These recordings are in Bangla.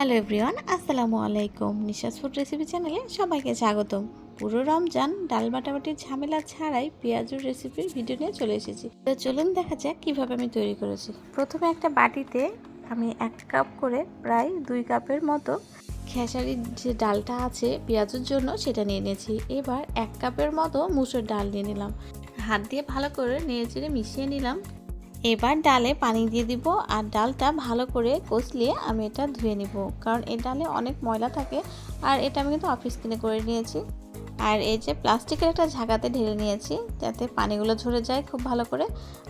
হ্যালো এভরিওয়ান আসসালামু আলাইকুম। নিশাস ফুড রেসিপি চ্যানেলে সবাইকে স্বাগতম। পুরো রমজান ডাল বাটাবাটির ঝামেলা ছাড়াই পেঁয়াজুর রেসিপির ভিডিও নিয়ে চলে এসেছি। তো চলুন দেখা যাক কীভাবে আমি তৈরি করেছি। প্রথমে একটা বাটিতে আমি এক কাপ করে প্রায় দুই কাপের মতো খেসারির যে ডালটা আছে পেঁয়াজের জন্য সেটা নিয়ে নিয়েছি। এবার এক কাপের মতো মুসুর ডাল নিয়ে নিলাম। হাত দিয়ে ভালো করে নেড়ে চেড়ে মিশিয়ে নিলাম। এবার ডালে পানি দিয়ে দিব আর ডালটা ভালো করে কষলিয়ে আমি এটা ধুয়ে নিব। কারণ এই ডালে অনেক ময়লা থাকে আর এটা আমি কিন্তু অফিস কিনে করে নিয়েছি। আর এই যে প্লাস্টিকের একটা ঝাঁকাতে ঢেলে নিয়েছি, যাতে পানিগুলো ঝরে যায় খুব ভালো করে।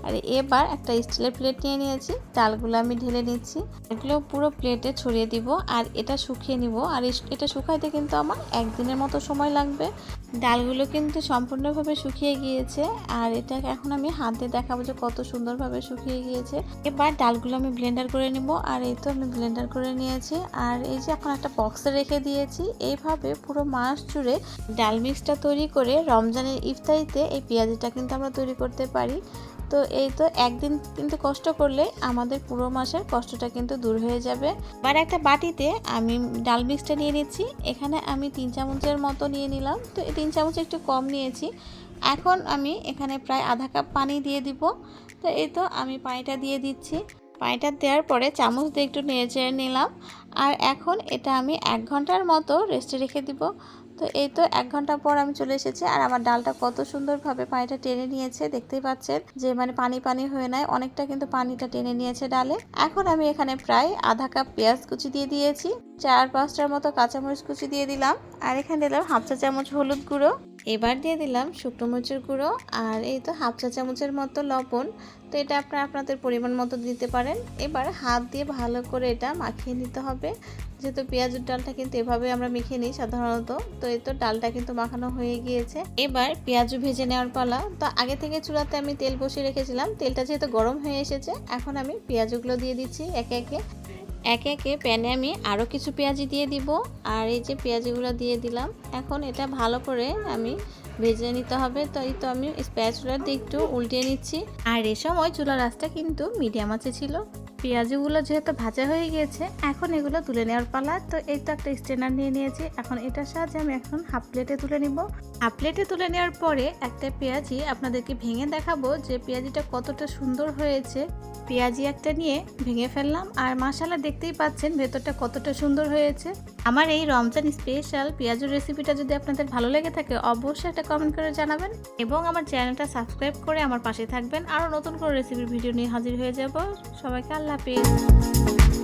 আর এবার একটা স্টিলের প্লেট নিয়ে নিয়েছি ডালগুলো আমি ঢেলে নিচ্ছি। এগুলো পুরো প্লেটে ছড়িয়ে দিব আর এটা শুকিয়ে নিব। আর এটা শুকাইতে কিন্তু আমার একদিনের মতো সময় লাগবে। ডালগুলো কিন্তু সম্পূর্ণভাবে শুকিয়ে গিয়েছে আর এটাকে এখন আমি হাত দেখাবো যে কত সুন্দরভাবে শুকিয়ে গিয়েছে। এবার ডালগুলো আমি ব্লেন্ডার করে নিব আর এই তো আমি ব্লেন্ডার করে নিয়েছি। আর এই যে এখন একটা বক্সে রেখে দিয়েছি, এইভাবে পুরো মাস জুড়ে ডাল মিক্সটা তৈরি করে রমজানের ইফতারিতে এই পেঁয়াজিটা কিন্তু আমরা তৈরি করতে পারি। তো এই তো একদিন কিন্তু কষ্ট করলে আমাদের পুরো মাসের কষ্টটা কিন্তু দূর হয়ে যাবে। এবার একটা বাটিতে আমি ডাল মিক্সটা নিয়ে নিচ্ছি। এখানে আমি তিন চামচের মতো নিয়ে নিলাম। তো এই তিন চামচ একটু কম নিয়েছি। এখন আমি এখানে প্রায় আধা কাপ পানি দিয়ে দিব। তো এই তো আমি পানিটা দিয়ে দিচ্ছি। পানিটা দেওয়ার পরে চামচ দিয়ে একটু নেড়ে নিলাম। আর এখন এটা আমি এক ঘণ্টার মতো রেস্টে রেখে দিব। তো এই তো এক ঘণ্টা পর আমি চলে এসেছি আর আমার ডালটা কত সুন্দরভাবে পানিটা টেনে নিয়েছে, দেখতেই পাচ্ছেন যে মানে পানি পানি হয়ে নাই, অনেকটা কিন্তু পানিটা টেনে নিয়েছে ডালে। এখন আমি এখানে প্রায় আধা কাপ পেঁয়াজ কুচি দিয়ে দিয়েছি, চার পাঁচটার মতো কাঁচামরিচ কুচি দিয়ে দিলাম। আর এখানে দিলাম হাফ চা চামচ হলুদ গুঁড়ো। এবার দিয়ে দিলাম শুকনো মরিচের গুঁড়ো আর এই তো হাফ চা চামচের মতো লবণ। তো এটা আপনারা আপনাদের পরিমাণ মতো দিতে পারেন। এবার হাত দিয়ে ভালো করে এটা মাখিয়ে নিতে হবে। যেহেতু পেঁয়াজের ডালটা কিন্তু এভাবে আমরা মেখে নিই সাধারণত, তো এই তো ডালটা কিন্তু মাখানো হয়ে গিয়েছে। এবার পেঁয়াজও ভেজে নেওয়ার পালা। তো আগে থেকে চুলাতে আমি তেল বসিয়ে রেখেছিলাম। তেলটা যেহেতু গরম হয়ে এসেছে, এখন আমি পেঁয়াজগুলো দিয়ে দিচ্ছি একে একে। একে একে প্যানে আমি আরও কিছু পেঁয়াজি দিয়ে দিব। আর এই যে পেঁয়াজিগুলো দিয়ে দিলাম, এখন এটা ভালো করে আমি ভেজে নিতে হবে। তাই তো আমি স্প্যাচুলার দিয়ে একটু উল্টিয়ে নিচ্ছি। আর এ সময় চুলার আঁচটা কিন্তু মিডিয়াম আছে ছিল। পেঁয়াজগুলো যেহেতু ভাজা হয়ে গিয়েছে, এখন এগুলো তুলে নেওয়ার পালা। তো এই তো একটা স্ট্রেনার নিয়ে নিয়েছি। এখন এটার সাহায্যে আমি এখন হাফ প্লেটে তুলে নিব। হাফ প্লেটে তুলে নেওয়ার পরে একটা পেঁয়াজি আপনাদেরকে ভেঙে দেখাবো যে পেঁয়াজিটা কতটা সুন্দর হয়েছে। পেঁয়াজি একটা নিয়ে ভেঙে ফেললাম। আর মশালা দেখতেই পাচ্ছেন ভেতরটা কতটা সুন্দর হয়েছে। আমার এই রমজান স্পেশাল পেঁয়াজুর রেসিপিটা যদি আপনাদের ভালো লেগে থাকে, অবশ্যই একটা কমেন্ট করে জানাবেন। এবং আমার চ্যানেলটা সাবস্ক্রাইব করে আমার পাশে থাকবেন। আরও নতুন করে রেসিপির ভিডিও নিয়ে হাজির হয়ে যাব। সবাইকে আল্লাহ হাফিজ।